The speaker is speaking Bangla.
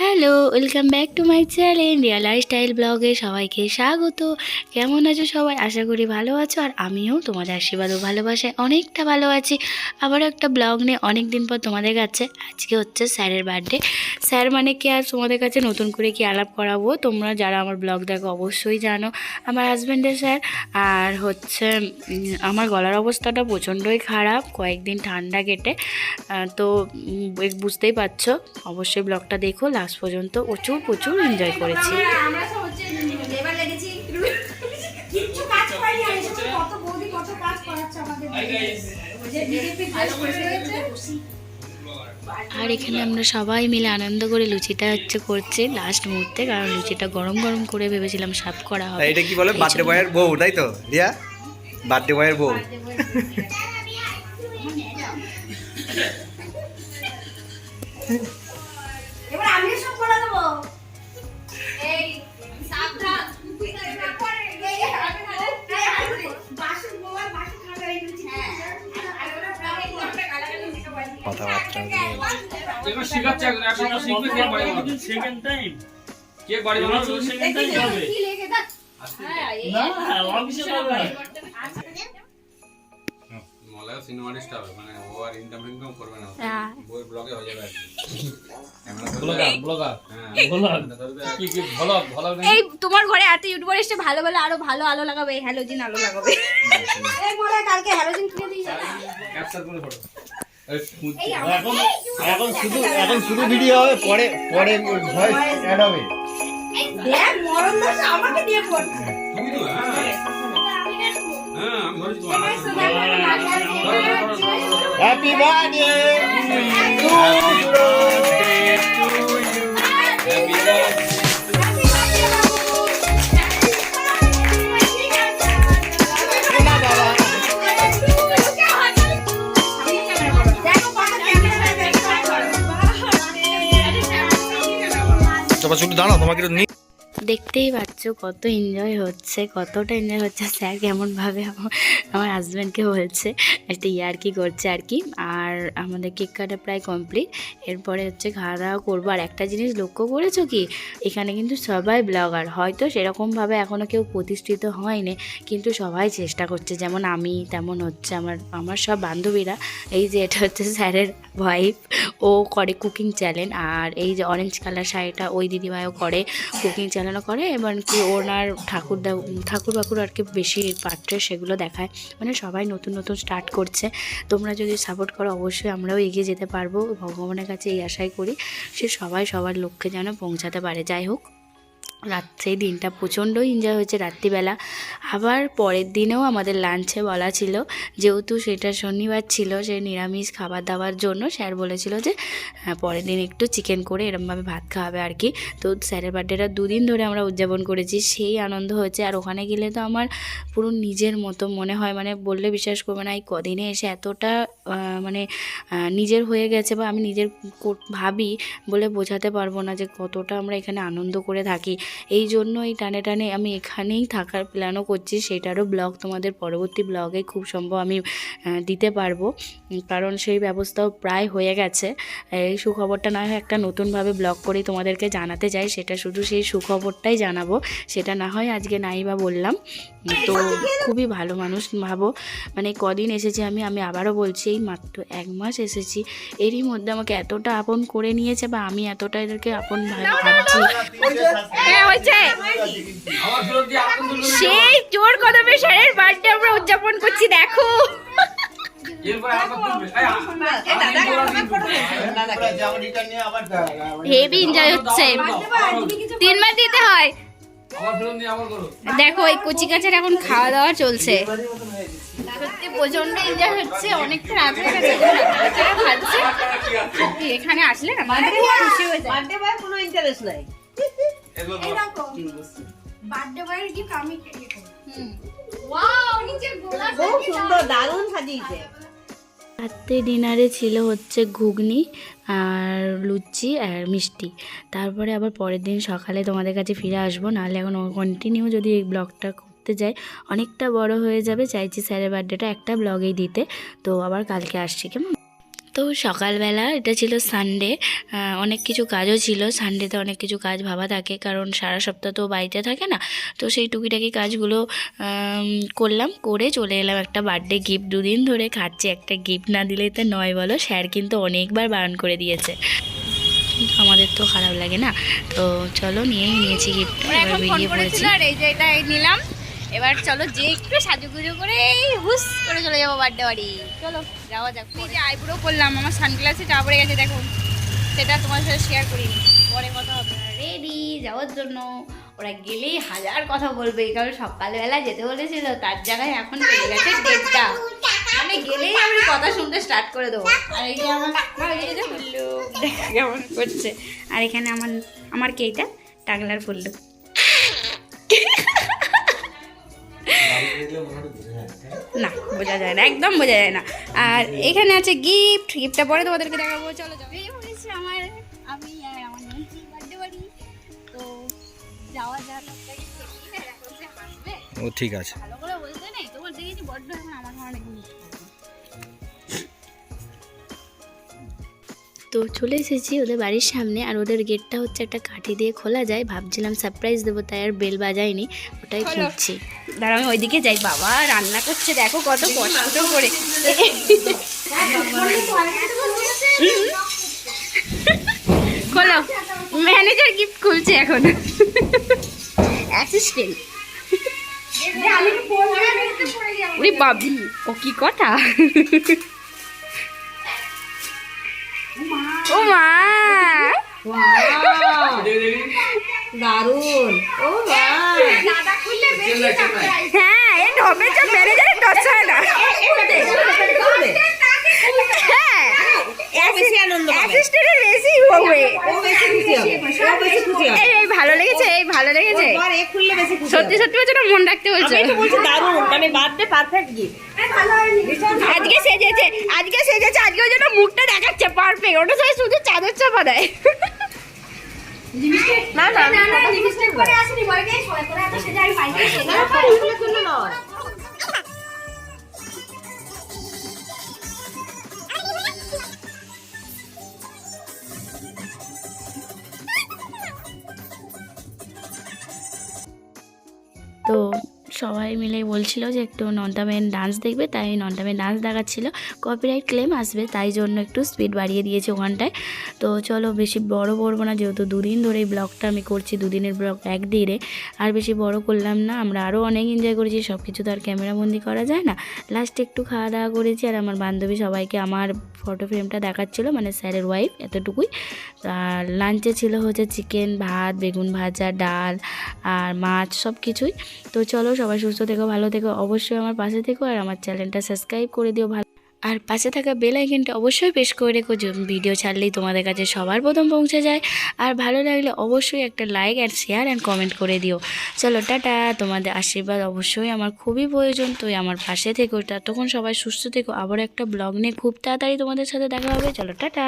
Hello, welcome back to my channel Riya lifestyle ব্লগে সবাইকে স্বাগত। কেমন আছো সবাই? আশা করি ভালো আছো। আর আমিও তোমাদের আশীর্বাদ ও ভালোবাসায় অনেকটা ভালো আছি। আবারও একটা ব্লগ নিয়ে অনেক দিন পর তোমাদের কাছে, আজকে হচ্ছে স্যারের বার্থডে স্যার মানে কি? আর তোমাদের কাছে নতুন করে কি আলাপ করাবো? তোমরা যারা আমার ব্লগ দেখো অবশ্যই জানো। আমার হাজব্যান্ডের স্যার। আর হচ্ছে আমার গলার অবস্থাটা প্রচণ্ডই খারাপ। কয়েকদিন ঠান্ডা কেটে। তো বুঝতেই পারছ। অবশ্যই ব্লগটা দেখো লাস্ট পর্যন্ত প্রচুর প্রচুর এনজয় করেছি। আর এখানে আমরা সবাই মিলে আনন্দ করে লুচিটা হচ্ছে করছি লাস্ট মুহূর্তে কারণ লুচিটা গরম গরম করে ভেবেছিলাম সাফ করা হবে। এটা কি বলে? বার্থডে বয়ের বউ তাই তো? রিয়া বার্থডে বয়ের বউ। সেকেন্ড টাইম বাড়ি সেকেন্ড টাইম না অফিসে মলায় হবে মানে ও আর ইনকাম ইনকাম করবে না। হ্যাঁ। ব্লগে হয়ে যাবে হ্যাঁ। এই তোমার ঘরে এত ইউটিউবার এসে ভালো ভালো আরও ভালো আলো লাগাবে হ্যালোজিন আলো লাগাবে। কালকে হ্যালোজিন কিনে এখন এখন শুধু এখন শুধু ভিডিও হবে পরে পরে ভয়েস অ্যাড হবে। দেখ মরণ দাস আমাকে দিয়ে করছে। তুমি তো হ্যাঁ। হ্যাঁ আমি ধরেছি তোমার হাত। হ্যাপি বার্থডে টু Happy শুধু দাঁড়াও, তোমাকে দেখতেই পাচ্ছ, কত এনজয় হচ্ছে, কতটা এনজয় হচ্ছে। স্যার কেমনভাবে আমার আমার হাজব্যান্ডকে বলছে, একটা ইয়ার্কি করছে আর কি। আর আমাদের কেক কাটা প্রায় কমপ্লিট এরপরে হচ্ছে খাওয়া দাওয়া করব। আর একটা জিনিস লক্ষ্য করেছ কি? এখানে কিন্তু সবাই ব্লগার হয়তো সেরকমভাবে এখনও কেউ প্রতিষ্ঠিত হয়নি, কিন্তু সবাই চেষ্টা করছে। যেমন আমি, তেমন হচ্ছে আমার আমার সব বান্ধবীরা। এই যে এটা হচ্ছে স্যারের ওয়াইফ ও করে কুকিং চ্যানেল আর এই যে অরেঞ্জ কালার শাড়িটা ওই দিদিভাইও করে কুকিং চ্যানেলও করে। এবার কি ওনার ঠাকুর ঠাকুর বাকুর আর কি বেশি পাত্রে সেগুলো দেখায়। মানে সবাই নতুন নতুন স্টার্ট করছে। তোমরা যদি সাপোর্ট করো অবশ্যই আমরাও এগিয়ে যেতে পারব। ভগবানের কাছে এই আশাই করি সে সবাই সবার লক্ষ্যে যেন পৌঁছাতে পারে। যাই হোক রাত্রে এই দিনটা প্রচণ্ড এনজয় হয়েছে রাত্রিবেলা। আবার পরের দিনেও আমাদের লাঞ্চে বলা ছিল যেহেতু সেটা শনিবার ছিল সে নিরামিষ খাবার দাবার জন্য স্যার বলেছিল যে হ্যাঁ, পরের দিন একটু চিকেন করে এরমভাবে ভাত খাওয়াবে আর কি। তো স্যারের বার্থডেটা দুদিন ধরে আমরা উদযাপন করেছি সেই আনন্দ হয়েছে। আর ওখানে গেলে তো আমার পুরো নিজের মতো মনে হয় মানে বললে বিশ্বাস করবে না এই কদিনে এসে এতটা মানে নিজের হয়ে গেছে বা আমি নিজের ভাবি বলে বোঝাতে পারব না যে কতটা আমরা এখানে আনন্দ করে থাকি। এই জন্য এই টানে টানে আমি এখানেই থাকার প্ল্যানও করছি। সেটারও ব্লগ তোমাদের পরবর্তী ব্লগে খুব সম্ভব আমি দিতে পারব। কারণ সেই ব্যবস্থাও প্রায় হয়ে গেছে। এই সুখবরটা না হয় একটা নতুনভাবে ব্লগ করেই তোমাদেরকে জানাতে চাই সেটা শুধু সেই সুখবরটাই জানাব। সেটা না হয় আজকে নাই বা বললাম। তো খুবই ভালো মানুষ ভাবো মানে কদিন এসেছি আমি আমি আবারও বলছি এই মাত্র এক মাস এসেছি এরই মধ্যে আমাকে এতটা আপন করে নিয়েছে বা আমি এতটা এদেরকে আপন ভাব- ভাবছি হ্যাঁ সেই জোর কদমে স্যারের বার্থডে আমরা উদযাপন করছি দেখো হেভি এনজয় হচ্ছে তিন মাস দিতে হয় দেখো এই কচি কাছের এখন খাওয়া দাওয়া চলছে। সত্যি প্রচণ্ড এনজয় হচ্ছে অনেকটা রাত হয়ে গেছে খাচ্ছে সত্যি এখানে আসলে না আমাদের খুশি হয়ে যায়। বার্থডে বয় কোনো ইন্টারেস্ট নাই। এগুলো এই দেখো বার্থডে বয়ের গিফট আমি ওয়াও নিচে গোলা খুব সুন্দর দারুণ সাজিয়েছে। রাত্রে ডিনারে ছিল হচ্ছে ঘুগনি আর লুচি আর মিষ্টি। তারপরে আবার পরের দিন সকালে তোমাদের কাছে ফিরে আসব, নাহলে এখন কন্টিনিউ যদি এই ব্লগটা করতে যাই, অনেকটা বড় হয়ে যাবে। চাইছি স্যারের বার্থডেটা একটা ব্লগেই দিতে। তো আবার কালকে আসছি, কেমন? তো সকালবেলা এটা ছিল সানডে অনেক কিছু কাজও ছিল। সানডেতে অনেক কিছু কাজ ভাবা থাকে কারণ সারা সপ্তাহ তো বাড়িতে থাকে না। তো সেই টুকিটাকি কাজগুলো করলাম করে চলে এলাম একটা বার্থডে গিফট দুদিন ধরে খাচ্ছি একটা গিফট না দিলেই তো নয় বলো স্যার কিন্তু অনেকবার বারণ করে দিয়েছে। আমাদের তো খারাপ লাগে না। তো চলো নিয়েই নিয়েছি গিফট ওরা এবার বেরিয়ে পড়েছি। এই যে এটা নিলাম। এবার চলো যে একটু সাজুগুজু করে হুস করে চলে যাব বার্থডে বাড়ি। চলো। যাওয়া যাক এই যে আইব্রো করলাম আমার সানগ্লাসে চা পড়ে গেছে দেখো। সেটা তোমার সাথে শেয়ার করিনি। পরে কথা হবে। রেডি যাওয়ার জন্য। ওরা গেলেই হাজার কথা বলবে কারণ সকালবেলা যেতে বলেছিল তার জায়গায় এখন বেজে গেছে দেড়টা মানে গেলেই আমি কথা শুনতে স্টার্ট করে দেবো। আর এই যে আমার কেমন করছে? আর এখানে আমার আমার কে এটা টাগলার পড়ল যায় না একদম বোঝা যায় না। আর এখানে আছে গিফট গিফটটা পরে তোমাদেরকে দেখাবো চলো যাও। এই হয়েছে আমার আমি আর আমার বার্থডে বাড়ি তো যাওয়া যাক আপনাকে দেখি না দেখো যে হাসবে। ও ঠিক আছে। ভালো করে বলতে নেই তোমার দেখেছি বড্ড এখন আমার অনেক তো চলে এসেছি ওদের বাড়ির সামনে আর ওদের গেটটা হচ্ছে একটা কাঠি দিয়ে খোলা যায়। ভাবছিলাম সারপ্রাইজ দেবো তাই আর বেল বাজায়নি ওটাই। খুঁজছি। দাঁড়া আমি ওইদিকে যাই। বাবা রান্না করছে দেখো কত কষ্ট করে। খোলো। ম্যানেজার গিফট খুলছে এখন। অ্যাসিস্ট্যান্ট ওরে বাবি ও কি কথা? ও মা। দারুণ ও হ্যাঁ এ হয় না হ্যাঁ ভালো লেগেছে এই ভালো সত্যি সত্যি বলছো মন রাখতে বলছো মানে বার্থডে পারফেক্ট গিফট আজকে সেজেছে আজকে সেজেছে আজকে ওই জন্য মুখটা দেখাচ্ছে পারফেক্ট ওটা সবাই শুধু চাদর চাপা দেয় না না। না না লিপস্টিক করে আসেনি বলে সবাই করে এত সেজে আমি পাইতে সবাই মিলে বলছিল যে একটু নন্দামেন ডান্স দেখবে, তাই নন্দামেন ডান্স দেখাচ্ছিল। কপিরাইট ক্লেম আসবে, তাই জন্য একটু স্পিড বাড়িয়ে দিয়েছে ওখানটায়। তো চলো বেশি বড় করব না, যেহেতু দুদিন ধরে এই ব্লগটা আমি করছি, দুদিনের ব্লগ একদিনে। আর বেশি বড় করলাম না, আমরা আরও অনেক এনজয় করেছি সব কিছু তো আর ক্যামেরাবন্দি করা যায় না। লাস্টে একটু খাওয়া দাওয়া করেছি, আর আমার বান্ধবী সবাইকে, আমার ফটো ফ্রেমটা দেখাচ্ছিলো মানে স্যারের ওয়াইফ এতটুকুই। আর লাঞ্চে ছিল হচ্ছে চিকেন ভাত, বেগুন ভাজা, ডাল, আর মাছ সব কিছুই তো চলো সবাই সুস্থ থেকো, ভালো থেকো, অবশ্যই আমার পাশে থেকো, আর আমার চ্যানেলটা সাবস্ক্রাইব করে দিও ভালো আর পাশে থাকা বেল আইকনটা অবশ্যই প্রেস করে রেখো ভিডিও ছাড়লেই তোমাদের কাছে সবার প্রথম পৌঁছে যায়। আর ভালো লাগলে অবশ্যই একটা like and share and comment করে দিও। চলো, টাটা। তোমাদের আশীর্বাদ অবশ্যই আমার খুবই প্রয়োজন। তুই আমার পাশে থেকো। তখন সবাই সুস্থ থেকো। আবার একটা ব্লগ নিয়ে খুব তাড়াতাড়ি তোমাদের সাথে দেখা হবে। চলো, টাটা।